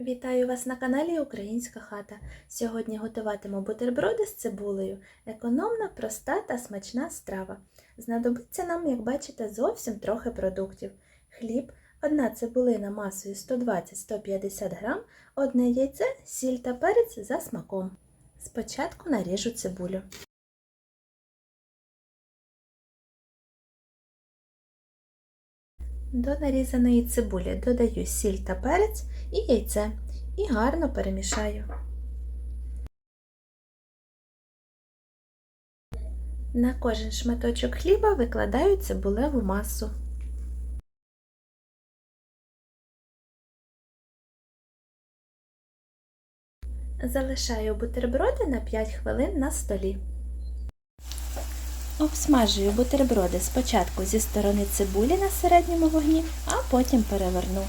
Вітаю вас на каналі Українська хата. Сьогодні готуватиму бутерброди з цибулею. Економна, проста та смачна страва. Знадобиться нам, як бачите, зовсім трохи продуктів: хліб, одна цибулина масою 120-150 г, одне яйце, сіль та перець за смаком. Спочатку наріжу цибулю. До нарізаної цибулі додаю сіль та перець і яйце і гарно перемішаю. На кожен шматочок хліба викладаю цибулеву масу. Залишаю бутерброди на 5 хвилин на столі. Обсмажую бутерброди спочатку зі сторони цибулі на середньому вогні, а потім переверну.